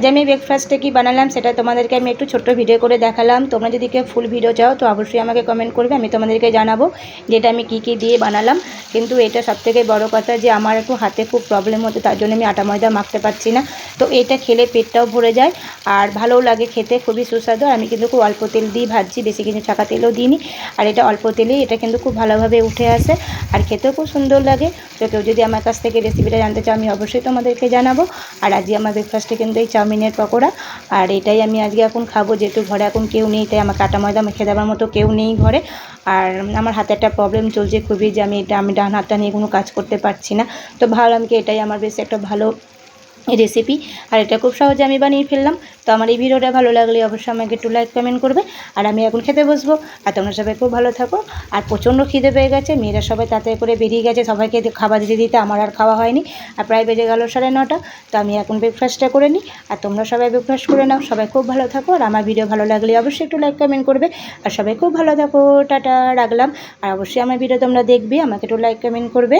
আজ আমি ব্রেকফাস্টে কি বানালাম সেটা তোমাদেরকে আমি একটু ছোট্ট ভিডিও করে দেখালাম। তোমরা যদি কেউ ফুল ভিডিও চাও, তো অবশ্যই আমাকে কমেন্ট করবে, আমি তোমাদেরকে জানাব যেটা আমি কি কি দিয়ে বানালাম। কিন্তু এটা সবথেকে বড় কথা যে আমার একটু হাতে খুব প্রবলেম হতো, তার জন্য আমি আটা ময়দা মাখতে পারছি না। তো এটা খেলে পেটটাও ভরে যায় আর ভালোও লাগে খেতে, খুবই সুস্বাদু। আমি কিন্তু খুব অল্প তেল দিয়ে ভাজছি, বেশি কিছু ছাকা তেলও দিইনি। আর এটা অল্প তেলেই এটা কিন্তু খুব ভালোভাবে উঠে আসে আর খেতেও খুব সুন্দর লাগে। তো কেউ যদি আমার কাছ থেকে রেসিপিটা জানতে চাও, আমি অবশ্যই তোমাদেরকে জানাব। আর আজকে আমার ব্রেকফাস্টে কিন্তু এই চাউমিনের পকোড়া। আর এটাই আমি আজকে এখন খাব, যেহেতু ঘরে এখন কেউ নেই, তাই আমার কাটা ময়দা মেখে দেওয়ার মতো কেউ নেই ঘরে। আর আমার হাতে একটা প্রবলেম চলছে খুবই যে আমি এটা, আমি ডান হাতটা নিয়ে কোনো কাজ করতে পারছি না। তো ভাবলাম কি এটাই আমার বেশ একটা ভালো রেসিপি আর এটা খুব সহজে আমি বানিয়ে ফেললাম। তো আমার এই ভিডিওটা ভালো লাগলে অবশ্যই আমাকে একটু লাইক কমেন্ট করবে। আর আমি এখন খেতে বসবো। আর তোমরা সবাই খুব ভালো থাকো। আর প্রচণ্ড খিদে পেয়ে গেছে। মেয়েরা সবাই তাড়াতাড়ি করে বেরিয়ে গেছে। সবাইকে খাবার দিতে দিতে আমার আর খাওয়া হয়নি। আর প্রায় বেজে গেল সাড়ে নটা। তো আমি এখন ব্রেকফাস্টটা করে নিই। আর তোমরা সবাই ব্রেকফাস্ট করে নাও। সবাই খুব ভালো থাকো। আর আমার ভিডিও ভালো লাগলে অবশ্যই একটু লাইক কমেন্ট করবে। আর সবাই খুব ভালো থাকো। টাটা, রাখলাম। আর অবশ্যই আমার ভিডিও তোমরা দেখবে। আমাকে একটু লাইক কমেন্ট করবে।